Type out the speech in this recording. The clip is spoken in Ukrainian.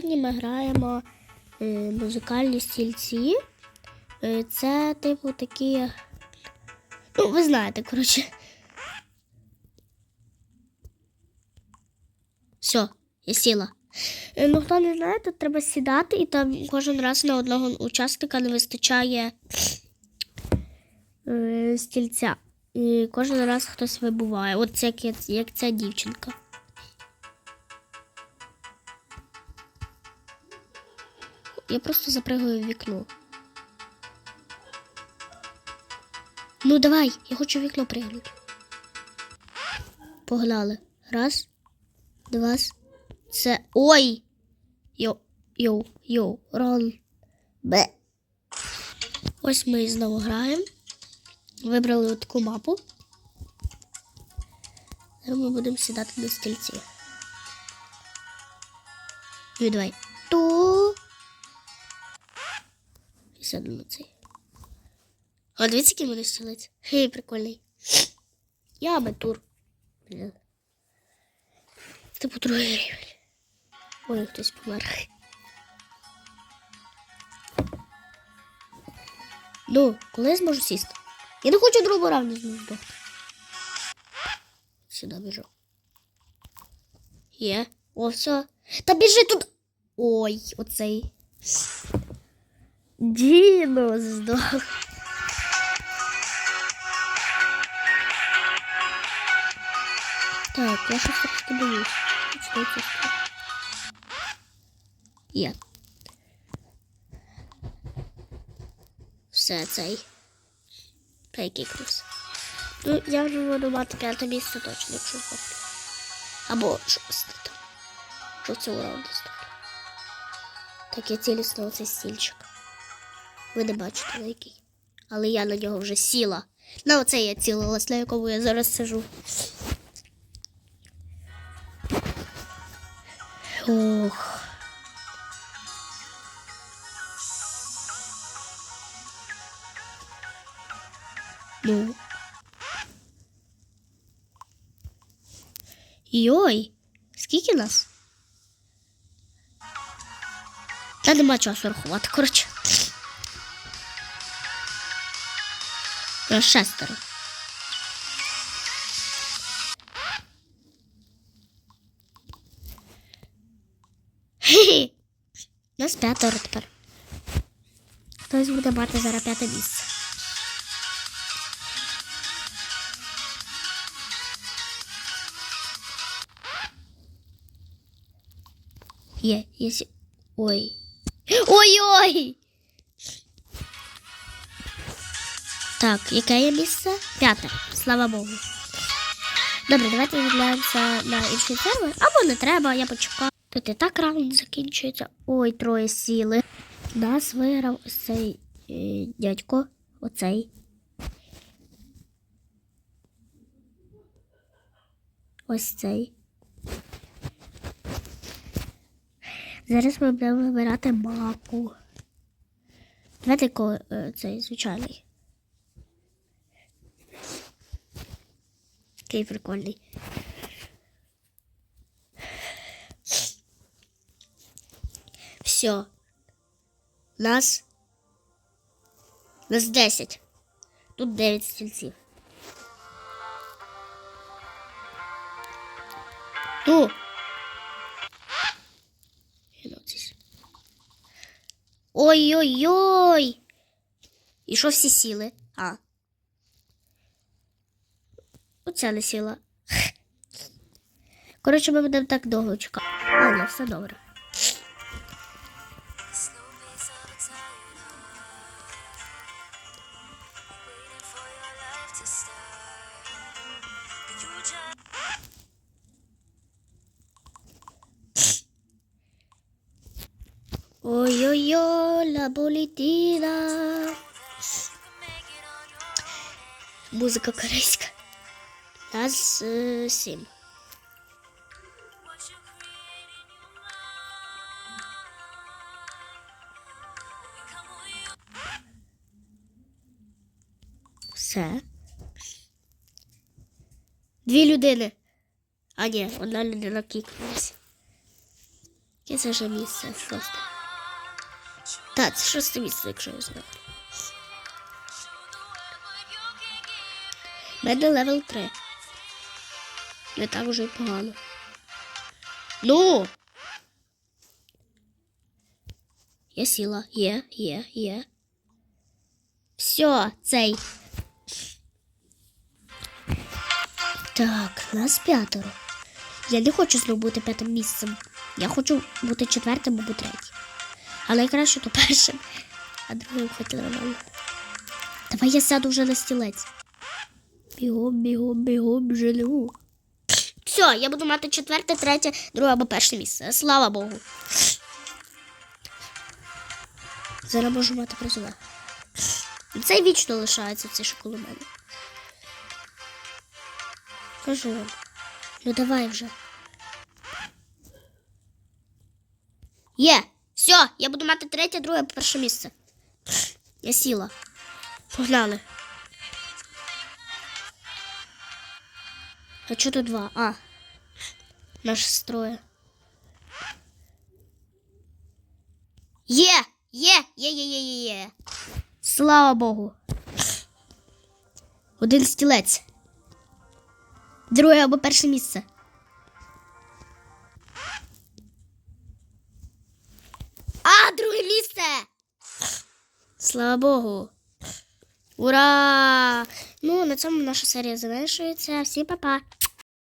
Сьогодні ми граємо е, музикальні стільці. Е, це, типу, такі. Ну, ви знаєте, коротше. Все, я сіла. Е, ну, хто не знає, тут треба сідати, і там кожен раз на одного учасника не вистачає е, стільця. І кожен раз хтось вибуває. От як, як ця дівчинка. Я просто запригаю в вікно. Ну давай, я хочу в вікно пригнути. Погнали. Раз, два. Це. Ой! Йоу, йоу, йоу, рон. Бе. Ось ми знову граємо. Вибрали таку мапу. Ми будемо сідати на стільці. Ну. І сяду на цей. А дивіться, який мене стілець. Хей, прикольний. Я би тур. Блін. Типу другий рівень. Ой, хтось помер. Ну, коли я зможу сісти? Я не хочу другу равні зможу. Сюди біжу. Є. О, все. Та біжи тут. Ой, оцей. Діно здох. Так, я щось трошки боюсь. Що це таке? Є. Все цей. Та який крус. Ну, я вже буду мати п'яте місце точно, якщо здохну. Або шосте там. Що в цьому раунді здохну. Так, я цілісно оцей стільчик. Ви не бачите на який. Але я на нього вже сіла. На оцей я цілилась, на якому я зараз сижу. Ох. Ну. Йой, скільки нас? Та нема часу рахувати, коротше. Нас шестеро. Хе-хе. Нас п'ятеро тепер. Хтось буде мати зараз п'яте місце. Є, є. Ой. Ой-ой! Так, яке є місце? П'яте. Слава Богу. Добре, давайте відправимося на інший сервер. Або не треба, я почекаю. Тут і так раунд закінчується. Ой, троє сіли. Нас виграв ось цей е, дядько. Оцей. Ось цей. Зараз ми будемо вибирати мапу. Давайте е, цей звичайний. Такий прикольний. Все. Нас. Нас 10. Тут 9 стільців. Геноцис. Ой-ой-ой. І що всі сіли? А. Оця не сіла. Коротше, ми будемо так довго чекати. А, все добре. Ой-ой-ой, la politina. Музика корейська. Нас е, сім. Все. Дві людини. А ні, одна людина кікнулася. Яке це вже місце? Шосте. Так, це шосте місце, якщо я знаю. Мене левел 3. Не так вже й погано. Ну! Я сіла. Є, є, є. Все, цей. Так, нас п'ятеро. Я не хочу знову бути п'ятим місцем. Я хочу бути четвертим або третім. Але краще то першим, а другим хоч нормально. Давай я сяду вже на стілець. Бігом, бігом, бігом, жену. Все, я буду мати четверте, третє, друге або перше місце. Слава Богу. Зараз можу мати призове. Це вічно лишається цей коло мене. Кажу вам. Ну давай вже. Є! Все, я буду мати третє, друге, перше місце. Я сіла. Погнали. А чого тут два? А. Наш строє. Є! Є! Є, є, є, є, є. Слава Богу. Один стілець. Друге або перше місце. А, друге місце! Слава Богу. Ура! Ну, на цьому наша серія завершується. Всім па-па!